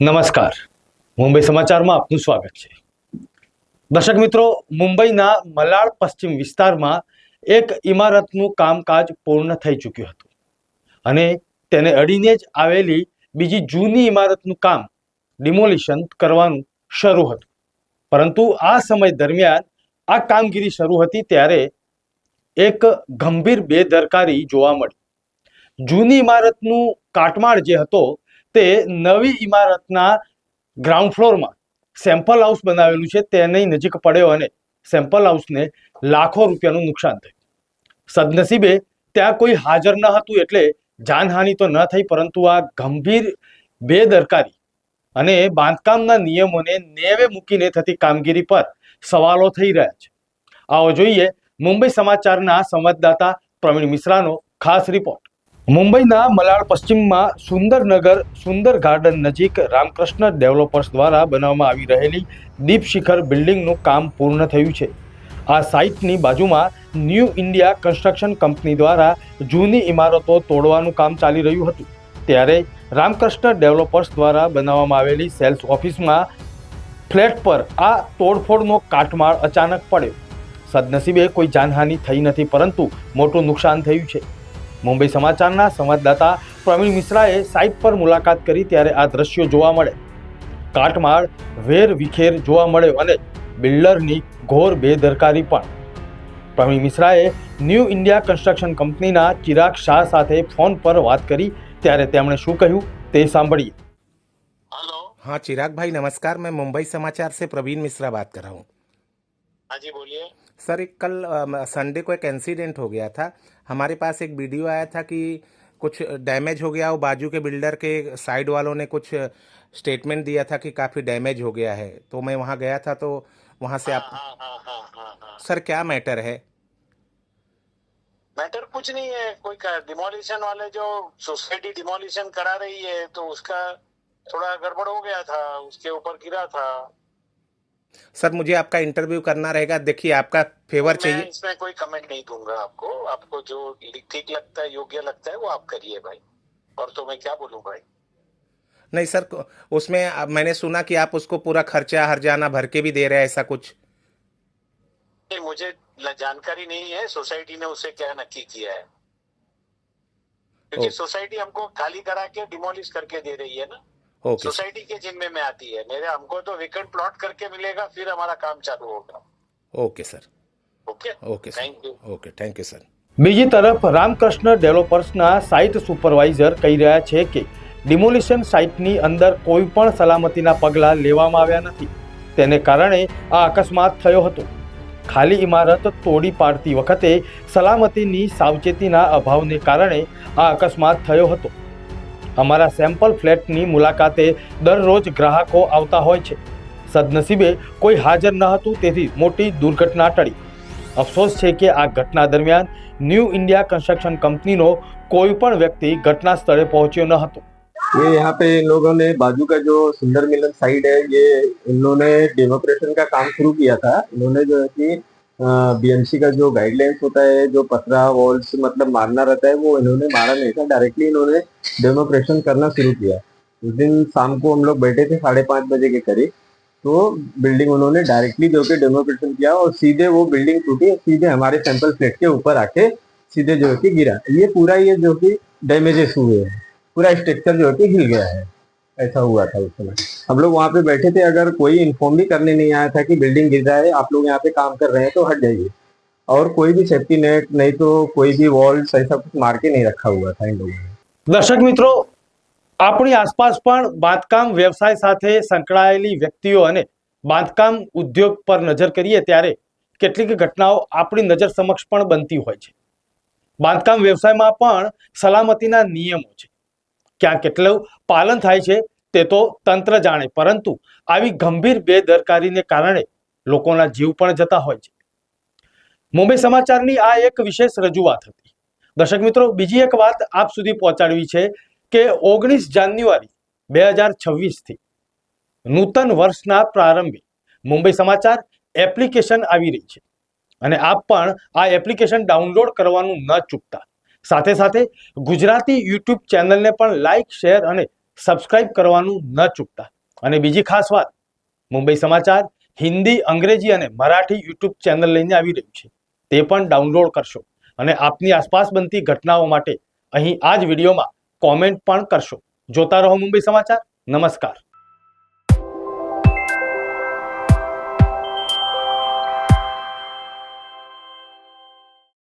નમસ્કાર. મુંબઈ સમાચારમાં આપનું સ્વાગત છે. દર્શક મિત્રો, મુંબઈના મલાડ પશ્ચિમ વિસ્તારમાં એક ઇમારતનું કામકાજ પૂર્ણ થઈ ચૂક્યું હતું અને તેને અડીને જ આવેલી બીજી જૂની ઇમારતનું કામ ડિમોલિશન કરવાનું શરૂ હતું. પરંતુ આ સમય દરમિયાન આ કામગીરી શરૂ હતી ત્યારે એક ગંભીર બેદરકારી જોવા મળી. જૂની ઇમારતનું કાટમાળ જે હતો તે નવી ઇમારતના ગ્રાઉન્ડ ફ્લોરમાં સેમ્પલ હાઉસ બનાવેલું છે તેની નજીક પડ્યો અને સેમ્પલ હાઉસને લાખો રૂપિયાનું નુકસાન થયું. સદનસીબે ત્યાં કોઈ હાજર ન હતું એટલે જાનહાનિ તો ન થઈ, પરંતુ આ ગંભીર બેદરકારી અને બાંધકામના નિયમોને નેવે મૂકીને થતી કામગીરી પર સવાલો થઈ રહ્યા છે. આવો જોઈએ મુંબઈ સમાચારના સંવાદદાતા પ્રવીણ મિશ્રાનો ખાસ રિપોર્ટ. મુંબઈના મલાડ પશ્ચિમમાં સુંદરનગર, સુંદર ગાર્ડન નજીક રામકૃષ્ણ ડેવલપર્સ દ્વારા બનાવવામાં આવી રહેલી દીપ શિખર બિલ્ડિંગનું કામ પૂર્ણ થયું છે. આ સાઇટની બાજુમાં ન્યૂ ઇન્ડિયા કન્સ્ટ્રક્શન કંપની દ્વારા જૂની ઇમારતો તોડવાનું કામ ચાલી રહ્યું હતું. ત્યારે રામકૃષ્ણ ડેવલપર્સ દ્વારા બનાવવામાં આવેલી સેલ્સ ઓફિસમાં ફ્લેટ પર આ તોડફોડનો કાટમાળ અચાનક પડ્યો. સદનસીબે કોઈ જાનહાનિ થઈ નથી, પરંતુ મોટું નુકસાન થયું છે. મુંબઈ સમાચારના સંવાદદાતા પ્રવીણ મિશ્રાએ સાઇટ પર મુલાકાત કરી ત્યારે આ દ્રશ્યો જોવા મળે કાટમાળ વેર વિખેર જોવા મળ્યો અને બિલ્ડરની ઘોર બેદરકારી પણ પ્રવીણ મિશ્રાએ ન્યૂ ઇન્ડિયા કન્સ્ટ્રક્શન કંપનીના ચિરાગ શાહ સાથે ફોન પર વાત કરી ત્યારે તેમણે શું કહ્યું તે સાંભળીએ हेलो हाँ चिराग भाई नमस्कार मैं मुंबई समाचार से प्रवीण मिश्रा बात कर रहा हूँ हाँ जी बोलिए। सर एक कल संडे को एक इंसिडेंट हो गया था। हमारे पास एक वीडियो आया था कि कुछ डैमेज हो गया वो बाजू के बिल्डर के साइड वालों ने कुछ स्टेटमेंट दिया था कि काफ़ी डैमेज हो गया है। तो मैं वहाँ गया था तो वहाँ से आप हाँ हाँ हाँ हाँ हाँ। सर क्या मैटर है? मैटर कुछ नहीं है। कोई डिमोलिशन वाले जो सोसाइटी डिमोलिशन करा रही है तो उसका थोड़ा गड़बड़ हो गया था उसके ऊपर गिरा था। सर मुझे आपका इंटरव्यू करना रहेगा। देखिए आपका फेवर मैं चाहिए। इसमें कोई कमेंट नहीं दूँगा आपको। आपको जो ठीक लगता है योग्य लगता है वो आप करिए भाई। और तो मैं क्या बोलूँ भाई? नहीं सर उसमें मैंने सुना कि आप उसको पूरा खर्चा हरजाना भर के भी दे रहे हैं ऐसा कुछ। नहीं, मुझे जानकारी नहीं है। सोसाइटी ने उसे क्या नक्की किया है? क्योंकि सोसाइटी हमको खाली करा के डिमोलिश करके दे रही है ना। ओके सोसाइटी के जिम्मे में आती है मेरे हमको तो विकेट प्लॉट करके मिलेगा फिर हमारा काम चालू होगा okay sir okay okay sir thank you okay thank you sir બીજી તરફ રામકૃષ્ણ ડેવલપર્સના સાઇટ સુપરવાઇઝર કહી રહ્યા છે કે ડિમોલિશન સાઇટની અંદર કોઈ પણ સલામતીના પગલાં લેવામાં આવ્યા નથી તેને કારણે આ અકસ્માત થયો હતો ખાલી ઇમારત તોડી પાડતી વખતે સલામતીની સાવચેતીના અભાવને કારણે આ અકસ્માત થયો હતો અમારા સેમ્પલ ફ્લેટની મુલાકાતે દરરોજ ગ્રાહકો આવતા હોય છે સદનસીબે કોઈ હાજર ન હતું તેથી મોટી દુર્ઘટના ટળી અફસોસ છે કે આ ઘટના દરમિયાન ન્યૂ ઇન્ડિયા કન્સ્ટ્રક્શન કંપનીનો કોઈ પણ વ્યક્તિ ઘટના સ્થળે પહોંચ્યો ન હતો ये यहाँ पे इन लोगों ने बाजू का जो सुंदर मिलन साइड है ये इन्होंने डेमोक्रेशन का काम शुरू किया था इन्होंने जो है कि बीएमसी का जो गाइडलाइंस होता है, जो पतरा वॉल्स मतलब मारना रहता है, वो इन्होंने मारा नहीं था। डायरेक्टली इन्होंने डेमोक्रेशन करना शुरू किया। उस दिन शाम को हम लोग बैठे थे साढ़े पाँच बजे के करीब तो बिल्डिंग उन्होंने डायरेक्टली जो कि डेमोक्रेशन किया और सीधे वो बिल्डिंग टूटी सीधे हमारे सैंपल फ्लैट के ऊपर आके सीधे जो है कि गिरा। ये पूरा ये जो कि डैमेजेस हुए हैं। पूरा स्ट्रक्चर जो है कि हिल गया है। ऐसा हुआ था उस समय हम लोग वहाँ पे बैठे थे अगर कोई इन्फॉर्म भी करने नहीं आया था कि बिल्डिंग गिर रहा है आप लोग यहाँ पे काम कर रहे हैं तो हट जाइए और कोई भी सेफ्टी नेट नहीं तो कोई भी वॉल्स ऐसा कुछ मार के नहीं रखा हुआ था इन लोगों ने દર્શક મિત્રો આપણી આસપાસ પણ બાંધકામ વ્યવસાય સાથે સંકળાયેલી વ્યક્તિઓ અને બાંધકામ ઉદ્યોગ પર નજર કરીએ ત્યારે કેટલીક ઘટનાઓ આપણી નજર સમક્ષ પણ બનતી હોય છે બાંધકામ વ્યવસાયમાં પણ સલામતીના નિયમો છે ક્યાં કેટલું પાલન થાય છે તે તો તંત્ર જાણે. પરંતુ આવી ગંભીર બેદરકારીને કારણે લોકોના જીવ પણ જતા હોય છે. મુંબઈ સમાચારની આ એક વિશેષ રજૂઆત હતી. દર્શક મિત્રો, બીજી એક વાત આપ સુધી પહોંચાડવી છે કે ઓગણીસ જાન્યુઆરી બે હજાર છવ્વીસથી નૂતન વર્ષના પ્રારંભે મુંબઈ સમાચાર એપ્લિકેશન આવી રહી છે. અને આપ પણ આ એપ્લિકેશન ડાઉનલોડ કરવાનું ન ચૂકતા. સાથે સાથે ગુજરાતી યુટ્યુબ ચેનલને પણ લાઇક શેર અને સબસ્ક્રાઇબ કરવાનું ન ચૂકતા. અને બીજી ખાસ વાત, મુંબઈ સમાચાર હિન્દી, અંગ્રેજી અને મરાઠી યુટ્યુબ ચેનલ લઈને આવી રહ્યું છે. તે પણ ડાઉનલોડ કરશો અને આપની આસપાસ બનતી ઘટનાઓ માટે અહીં આ જ વિડીયોમાં કોમેન્ટ પણ કરશો. જોતા રહો મુંબઈ સમાચાર. નમસ્કાર.